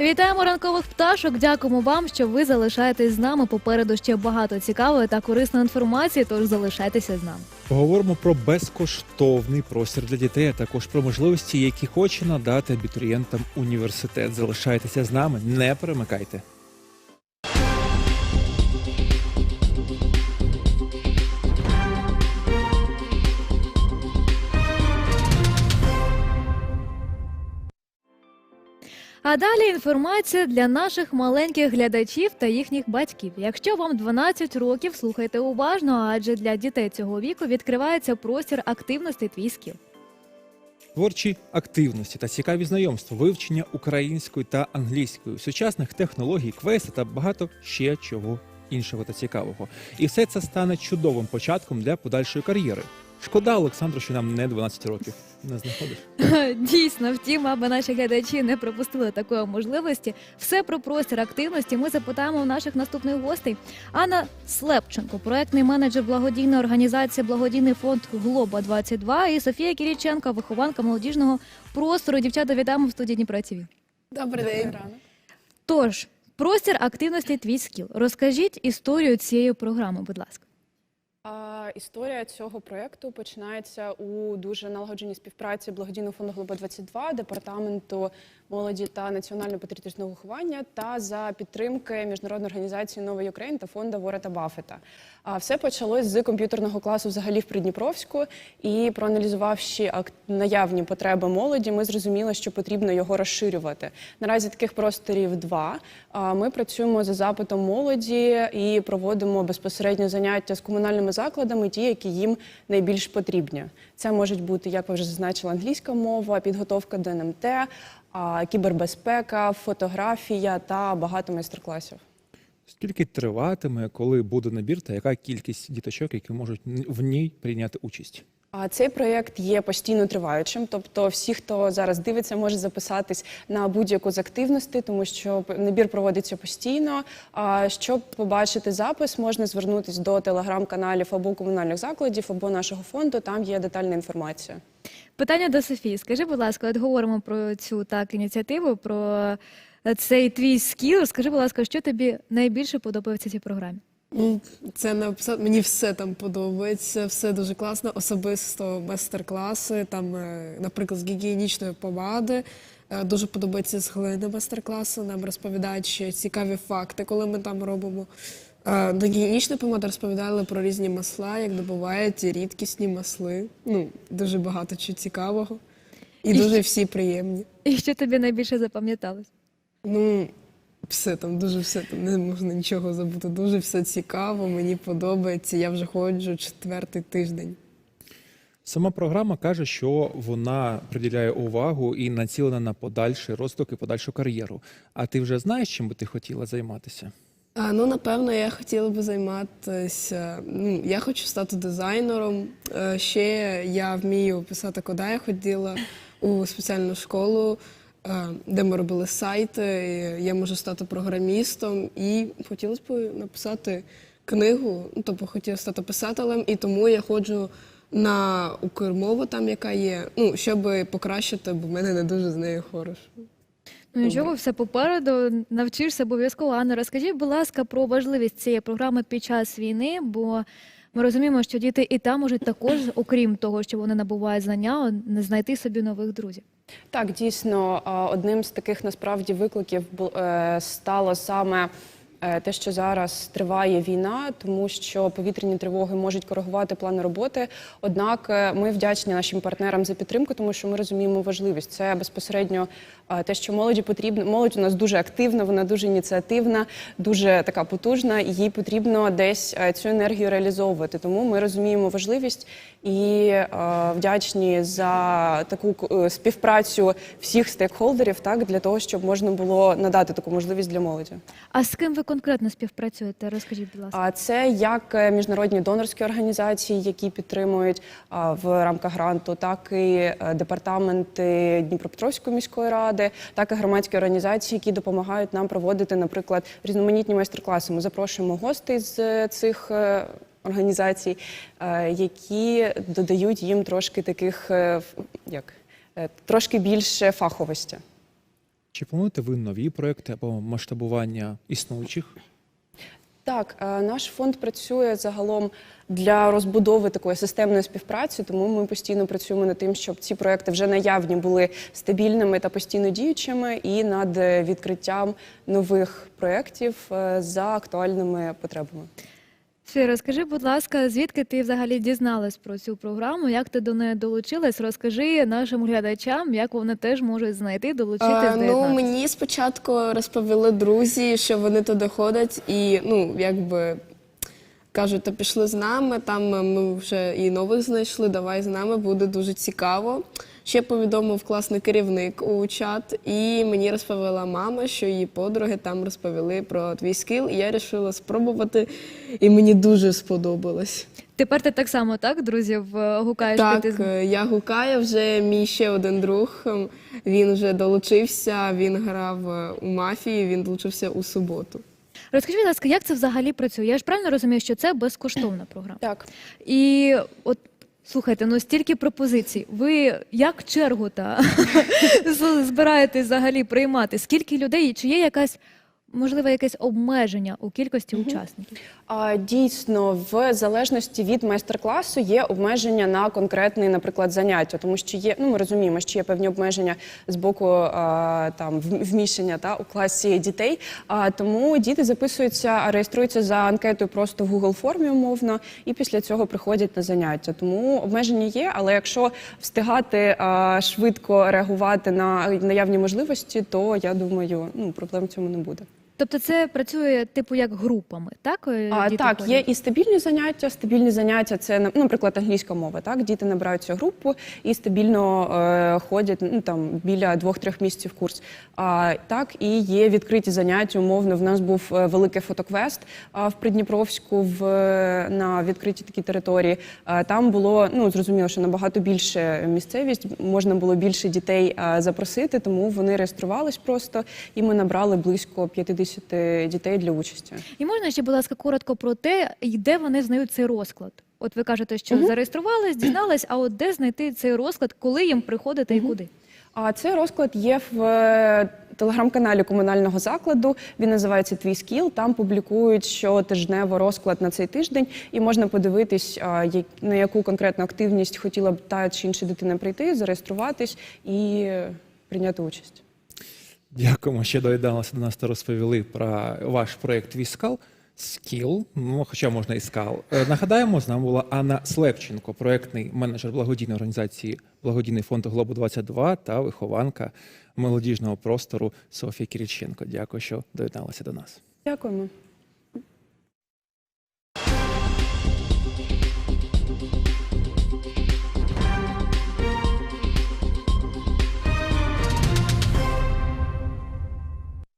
Вітаємо ранкових пташок. Дякуємо вам, що ви залишаєтесь з нами. Попереду ще багато цікавої та корисної інформації. Тож залишайтеся з нами. Поговоримо про безкоштовний простір для дітей, а також про можливості, які хоче надати абітурієнтам університет. Залишайтеся з нами, не перемикайте. А далі інформація для наших маленьких глядачів та їхніх батьків. Якщо вам 12 років, слухайте уважно, адже для дітей цього віку відкривається простір активності твій. Творчі активності та цікаві знайомства, вивчення української та англійської, сучасних технологій, квести та багато ще чого іншого та цікавого. І все це стане чудовим початком для подальшої кар'єри. Шкода, Олександру, що нам не 12 років. Не знаходиш? Дійсно, втім, аби наші глядачі не пропустили такої можливості. Все про простір активності ми запитаємо у наших наступних гостей. Анна Слепченко, проектний менеджер благодійної організації Благодійний фонд Глоба 22 і Софія Кіріченко, вихованка молодіжного простору. Дівчата, вітаємо в студії Дніпро ТВ. Добрий день. Тож, простір активності твій скіл. Розкажіть історію цієї програми, будь ласка. Історія цього проєкту починається у дуже налагодженій співпраці благодійного фонду Глоба 22 департаменту молоді та національно-патріотичного виховання та за підтримки міжнародної організації Нова Україн та фонду Ворета Баффета. А все почалось з комп'ютерного класу взагалі в Придніпровську. І проаналізувавши наявні потреби молоді, ми зрозуміли, що потрібно його розширювати. Наразі таких просторів два. Ми працюємо за запитом молоді і проводимо безпосередньо заняття з комунальними закладами, ті, які їм найбільш потрібні. Це можуть бути, як ви вже зазначили, англійська мова, підготовка до НМТ, кібербезпека, фотографія та багато майстер-класів. Скільки триватиме, коли буде набір, та яка кількість діточок, які можуть в ній прийняти участь? А цей проєкт є постійно триваючим, тобто всі, хто зараз дивиться, може записатись на будь-яку з активностей, тому що набір проводиться постійно. А щоб побачити запис, можна звернутися до телеграм-каналів або комунальних закладів, або нашого фонду. Там є детальна інформація. Питання до Софії. Скажи, будь ласка, от говоримо про цю так ініціативу, про цей твій скіл. Скажи, будь ласка, що тобі найбільше подобається цій програмі? Ну, Це написати мені все там подобається, все дуже класно, особисто майстер-класи, там, е, наприклад, з гігієнічної помади. Е, Дуже подобається з глини майстер-класи. Нам розповідають ще цікаві факти, коли ми там робимо. Е, До гігієнічної помади розповідали про різні масла, як добувають рідкісні масли. Ну, дуже багато чого цікавого. І І дуже всі приємні. І що тобі найбільше запам'яталось? Ну, все там, дуже все там не можна нічого забути. Дуже все цікаво, мені подобається. Я вже ходжу четвертий тиждень. Сама програма каже, що вона приділяє увагу і націлена на подальший розвиток і подальшу кар'єру. А ти вже знаєш, чим би ти хотіла займатися? А, ну, напевно, я хотіла би займатися. Ну, я хочу стати дизайнером. Е, Ще я вмію писати кода. Я ходила у спеціальну школу, де ми робили сайти. Я можу стати програмістом і хотілося б написати книгу. Ну, тобто хотіла стати писателем, і тому я ходжу на Укрмову, там яка є, ну, щоб покращити, бо в мене не дуже з нею хорошо. Ну нічого, все попереду. Навчишся обов'язково. Анна, розкажіть, будь ласка, про важливість цієї програми під час війни, бо ми розуміємо, що діти і там можуть також, окрім того, що вони набувають знання, знайти собі нових друзів. Так, дійсно, одним з таких насправді викликів е, стало саме е, те, що зараз триває війна, тому що повітряні тривоги можуть коригувати плани роботи. Однак е, ми вдячні нашим партнерам за підтримку, тому що ми розуміємо важливість. Це безпосередньо те, що молоді потрібно. Молодь у нас дуже активна, вона дуже ініціативна, дуже така потужна, і їй потрібно десь е, цю енергію реалізовувати. Тому ми розуміємо важливість і е, вдячні за таку е, співпрацю всіх стейкхолдерів, так для того, щоб можна було надати таку можливість для молоді. А з ким ви конкретно співпрацюєте? Розкажіть, будь ласка. А це як міжнародні донорські організації, які підтримують в рамках гранту, так і департаменти Дніпропетровської міської ради, так і громадські організації, які допомагають нам проводити, наприклад, різноманітні майстер-класи. Ми запрошуємо гостей з е, цих. е, Організацій, е, які додають їм трошки таких, як трошки більше фаховості. Чи плануєте ви нові проекти або масштабування існуючих? Так, е, наш фонд працює загалом для розбудови такої системної співпраці, тому ми постійно працюємо над тим, щоб ці проекти вже наявні були стабільними та постійно діючими, і над відкриттям нових проєктів е, за актуальними потребами. Фі, розкажи, будь ласка, звідки ти взагалі дізналась про цю програму? Як ти до неї долучилась? Розкажи нашим глядачам, як вони теж можуть знайти, долучити Е, ну, мені спочатку розповіли друзі, що вони туди ходять, і ну, якби кажуть, то пішли з нами, там ми вже і нових знайшли, давай з нами, буде дуже цікаво. Ще повідомив класний керівник у чат, і мені розповіла мама, що її подруги там розповіли про твій скіл, і я вирішила спробувати, і мені дуже сподобалось. Тепер ти так само, так, друзів е, гукаєш Так, з- е, я гукаю вже мій ще один друг. Він вже долучився. Він грав е, у мафії. Він долучився у суботу. Розкажи, будь ласка, як це взагалі працює? Я ж правильно розумію, що це безкоштовна програма. Так, І от слухайте, ну стільки пропозицій. Ви як чергу та збираєтесь взагалі приймати? Скільки людей? Чи є якась можливо якесь обмеження у кількості учасників? А, Дійсно, в залежності від майстер-класу є обмеження на конкретне, наприклад, заняття, тому що є, ну ми розуміємо, що є певні обмеження з боку а, там вміщення та у класі дітей. А тому діти записуються, реєструються за анкетою просто в Google формі умовно, і після цього приходять на заняття. Тому обмеження є, але якщо встигати а, швидко реагувати на наявні можливості, то я думаю, ну проблем в цьому не буде. Тобто це працює типу як групами, так? е, А, так, ходять? є і стабільні заняття. Стабільні заняття це ну, наприклад, англійська мова. Так, діти набираються групу і стабільно е, ходять ну там біля двох-трьох місяців курс. А так і є відкриті заняття. Умовно, в нас був е, великий фотоквест а, в Придніпровську в е, на відкритій такій території. А, там було ну зрозуміло, що набагато більше місцевість, можна було більше дітей а, запросити, тому вони реєструвались просто, і ми набрали близько 50 дітей для участі. І можна ще, будь ласка, коротко про те, де вони знають цей розклад? От ви кажете, що Мгм. зареєструвались, дізнались, а от де знайти цей розклад, коли їм приходити і куди? А цей розклад є в е, телеграм-каналі комунального закладу. Він називається Твій скіл. Там публікують щотижнево розклад на цей тиждень, і можна подивитись, на яку конкретну активність хотіла б та чи інша дитина прийти, зареєструватись і прийняти участь. Дякуємо, що доєдналися до нас та розповіли про ваш проєкт Віскал. Скіл, ну хоча можна і скал. Е, Нагадаємо, з нами була Анна Слепченко, проєктний менеджер благодійної організації Благодійний фонд Глобу 22 та вихованка молодіжного простору Софія Кіріченко. Дякую, що доєдналися до нас. Дякуємо.